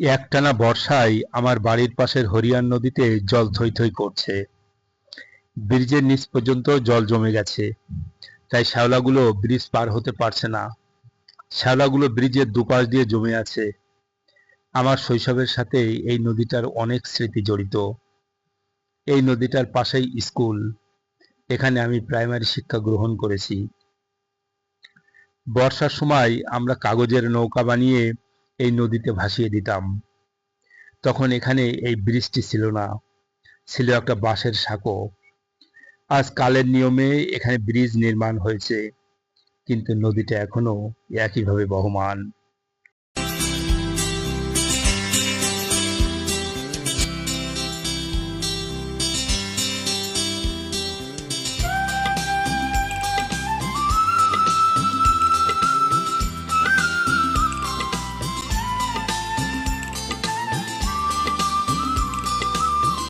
একটানা বর্ষায় আমার বাড়ির পাশের হরিয়ান নদীতে জল থই থই করছে। ব্রিজের নিচ পর্যন্ত জল জমে গেছে। তাই শ্যাওলাগুলো ব্রিজ পার হতে পারছে না। শ্যাওলাগুলো ব্রিজের দুপাশ দিয়ে জমে আছে। আমার শৈশবের সাথে এই নদীটার অনেক স্মৃতি জড়িত। এই নদীটার পাশেই স্কুল। এখানে আমি প্রাইমারি শিক্ষা গ্রহণ করেছি। বর্ষার সময় আমরা কাগজের নৌকা বানিয়ে এই নদীতে ভাসিয়ে দিতাম। তখন এখানে এই বৃষ্টি ছিল না, ছিল একটা বাঁশের সাঁকো। আজ কালের নিয়মে এখানে ব্রিজ নির্মাণ হয়েছে, কিন্তু নদীটা এখনও একইভাবে বহমান।